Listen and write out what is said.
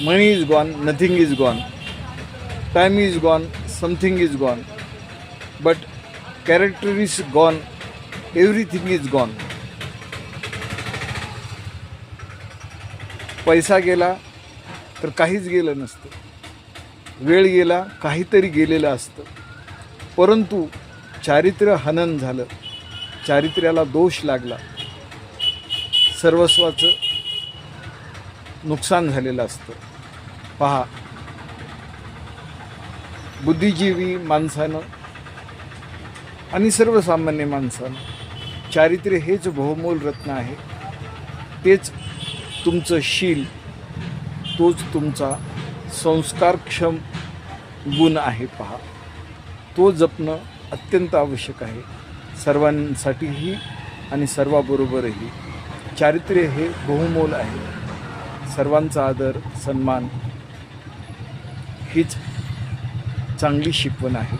Money is gone nothing is gone time is gone something is gone but character is gone everything is gone पैसा गेला तर काहीच गेलं नसतं. वेळ गेला काहीतरी गेलेलं असतं. परंतु चारित्र्य हनन झालं. चारित्र्याला दोष लागला. सर्वस्वाचं नुकसान झालेलं असतं. पहा. बुद्धिजीवी माणसानं आणि सर्वसामान्य माणसानं चारित्र्य हेच बहुमोल रत्न आहे. तेच तुमचं शील तोच तुमचा संस्कारक्षम गुण आहे पहा. तो जपणं अत्यंत आवश्यक आहे. सर्वांसाठीही आणि सर्वाबरोबरही. चारित्र्य हे बहुमोल आहे. सर्वांचा आदर सन्मान हीच चांगली शिकवण आहे.